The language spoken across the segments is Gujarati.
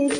Thank you.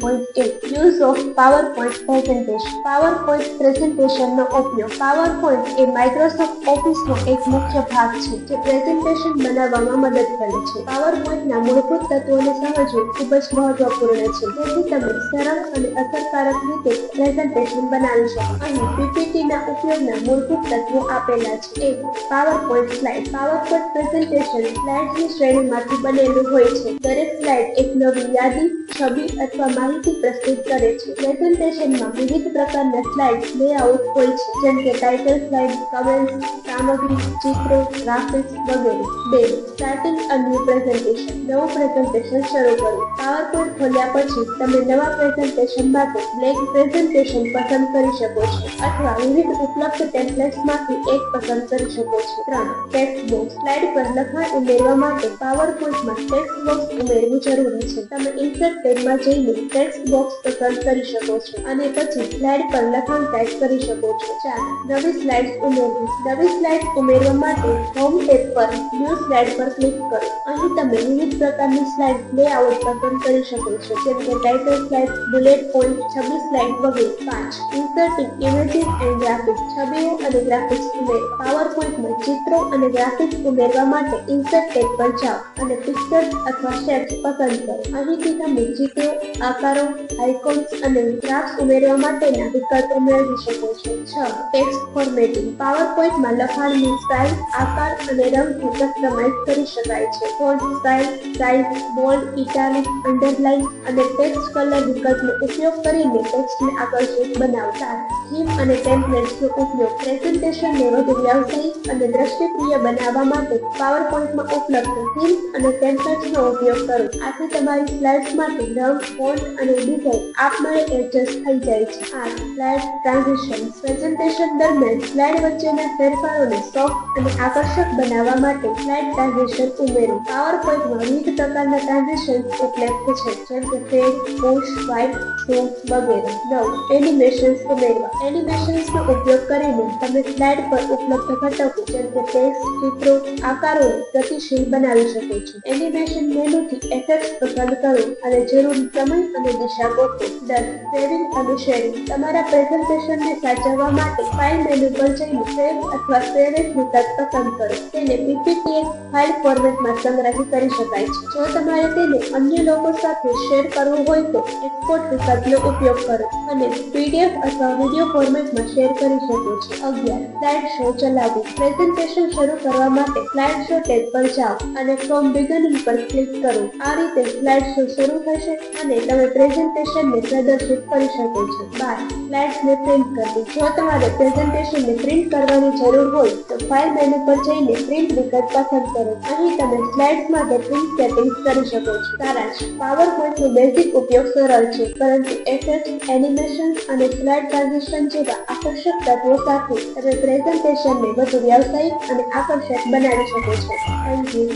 પોઈન્ટ એક use of PowerPoint presentation PowerPoint પ્રેઝન્ટેશનનો ઉપયોગ. PowerPoint એ માઇક્રોસોફ્ટ ઓફિસનો એક મુખ્ય ભાગ છે, જે પ્રેઝન્ટેશન બનાવવામાં મદદ કરે છે. પાવર પોઈન્ટના મૂળભૂત તત્વોને સમજવું ખૂબ જ મહત્વપૂર્ણ છે. જેથી તમે સરળ અને અસરકારક રીતે પ્રેઝન્ટેશન બનાવી શકો. અહીં પીપીટીના ઉપયોગના મૂળભૂત તત્વો આપેલા છે. એક PowerPoint slide PowerPoint presentation સ્લાઇડ્સની શ્રેણીમાંથી બનેલું હોય છે. દરેક સ્લાઇડ એક નવી યાદી, છબી અથવા માહિતી પ્રસ્તુત કરે છે. પ્રેઝન્ટેશનમાં વિવિધ પ્રકારના સ્લાઇડ લેઆઉટ હોય છે, જેમ કે ટાઇટલ સ્લાઇડ કમેન્ટ્સ સામગ્રી, ચિત્રો ગ્રાફિક્સ વગેરે. બે સ્ટાર્ટિંગ અ ન્યૂ પ્રેઝન્ટેશન નવું પ્રેઝન્ટેશન શરૂ કરવું પાવરપોઈન્ટ ખોલ્યા પછી તમે નવા પ્રેઝન્ટેશન માટે બ્લેક પ્રેઝન્ટેશન પસંદ કરી શકો છો અથવા વિવિધ ઉપલબ્ધ ટેમ્પલેટ્સમાંથી એક પસંદ કરી શકો છો. ત્રણ ટેક્સ્ટ બોક્સ સ્લાઇડ પર લખાણ ઉમેરવા માટે પાવરપોઈન્ટમાં ટેક્સ્ટ બોક્સ ઉમેરવું જરૂરી છે. તમે ઇન્સર્ટ ટેબમાં જઈને ટેક્સ્ટ બોક્સ પસંદ કરી શકો છો. અને પછી સ્લાઇડ પર લખાણ ટાઈપ કરી શકો છો. ચાર નવી સ્લાઇડ ઉમેરવી નવી સ્લાઇડ ઉમેરવા માટે હોમ ટેબ પર ન્યૂ સ્લાઇડ પર ક્લિક કરો. અહીં તમે વિવિધ પ્રકારની સ્લાઇડ લેઆઉટ પસંદ કરી શકો છો. જેમ કે ટાઇટલ સ્લાઇડ બુલેટ પોઈન્ટ છબી સ્લાઇડ વગેરે. પાંચ ઇન્સર્ટિંગ ઇમેજીસ એન્ડ ગ્રાફિક્સ છબીઓ અને ગ્રાફિક્સ ઉમેરવા પાવરપોઈન્ટમાં ચિત્રો અને ગ્રાફિક્સ ઉમેરવા માટે ઇન્સર્ટ ટેબ પર જાઓ. અને પિક્ચર્સ અથવા શેપ્સ પસંદ કરો તમે ચિત્રો આકારો આઇકોન્સ અને ગ્રાફ્સ ઉમેરવા માટેના વિકલ્પો મેળવી શકો છો. છ. ટેક્સ્ટ ફોર્મેટિંગ પાવરપોઈન્ટમાં લખાણની સ્ટાઇલ આકાર અને રંગથી કસ્ટમાઇઝ કરી શકાય છે. Font style size bold italic underline અને ટેક્સ્ટ કલર વિકલ્પનો ઉપયોગ કરીને ટેક્સ્ટને આકર્ષક બનાવતા થીમ અને ટેમ્પલેટ્સનો ઉપયોગ પ્રેઝન્ટેશનને વધુ વ્યવસાયિક અને દ્રષ્ટિપ્રિય બનાવવા માટે પાવરપોઈન્ટમાં ઉપલબ્ધ થીમ્સ અને ટેમ્પલેટ્સનો ઉપયોગ કરો. આથી તમારી સ્લાઇડ્સ માટે રંગ ફોન્ટ અને ડિઝાઇન આપમેળે એડજસ્ટ થઈ જાય છે. આ સ્લાઇડ ટ્રાન્ઝિશન પ્રેઝન્ટેશન દરમિયાન સ્લાઇડ વચ્ચેના ફેરફારોને સોફ્ટ અને આકર્ષક બનાવવા માટે સ્લાઇડ ટ્રાન્ઝિશન ઉમેરો. પાવર પોઈન્ટમાં વિવિધ પ્રકારના ટ્રાન્ઝિશન્સ ઉપલબ્ધ છે, જેમ કે ફેડ પુશ વાઇટ ઝૂમ વગેરે. નવ એનિમેશન્સ ઉમેરવા. એનિમેશન્સનો ઉપયોગ કરીને તમે સ્લાઇડ પર ઉપલબ્ધ ઘટકો જેમ કે ટેક્સ્ટ ચિત્રો, આકારોને ગતિશીલ બનાવી શકો છો. એનિમેશન મેનુથી એફેક્ટ્સ પસંદ કરો અને જરૂરી સમય અને દિશા ગોઠવો. દસ સેવિંગ અને શેરિંગ તમારા પ્રેઝન્ટેશનને સાચવવા માટે ફાઇલ મેનુ પર જઈને સેવ અથવા સેવ વિકલ્પ પસંદ કરો. તેને પીપીટીએક્સ ફાઇલ ફોર્મેટમાં સંગ્રહિત કરી શકાય છે. જો તમારે તેને અન્ય લોકો સાથે શેર કરવું હોય તો એક્સપોર્ટ વિકલ્પનો ઉપયોગ કરો અને પીડીએફ અથવા વીડિયો ફોર્મેટમાં શેર કરી શકો છો. અગિયાર સ્લાઇડ શો ચલાવવું પ્રેઝન્ટેશન શરૂ કરવા માટે સ્લાઇડ શો ટેબ પર જાઓ અને ફ્રોમ બિગનિંગ પર ક્લિક કરો. આ રીતે સ્લાઇડ શો શરૂ થશે અને તમે પ્રેઝન્ટેશનને પ્રદર્શિત કરી શકો છો. બાર સ્લાઇડ્સને પ્રિન્ટ કરવી. જો તમારે પ્રેઝન્ટેશનને પ્રિન્ટ કરવાની જરૂર હોય, તો ફાઇલ મેનુ પર જઈને પ્રિન્ટ વિકલ્પ પસંદ કરો. અહીં તમે સ્લાઇડ્સ માટે પ્રિન્ટ સેટિંગ્સ કરી શકો છો. સારાંશ. પાવરપોઈન્ટનો બેઝિક ઉપયોગ સરળ છે, પરંતુ એફેક્ટ એનિમેશન અને સ્લાઇડ ટ્રાન્ઝિશન જેવા આકર્ષક તત્વો સાથે તમે પ્રેઝન્ટેશનને વધુ વ્યાવસાયિક અને આકર્ષક બનાવી શકો છો. Thank you.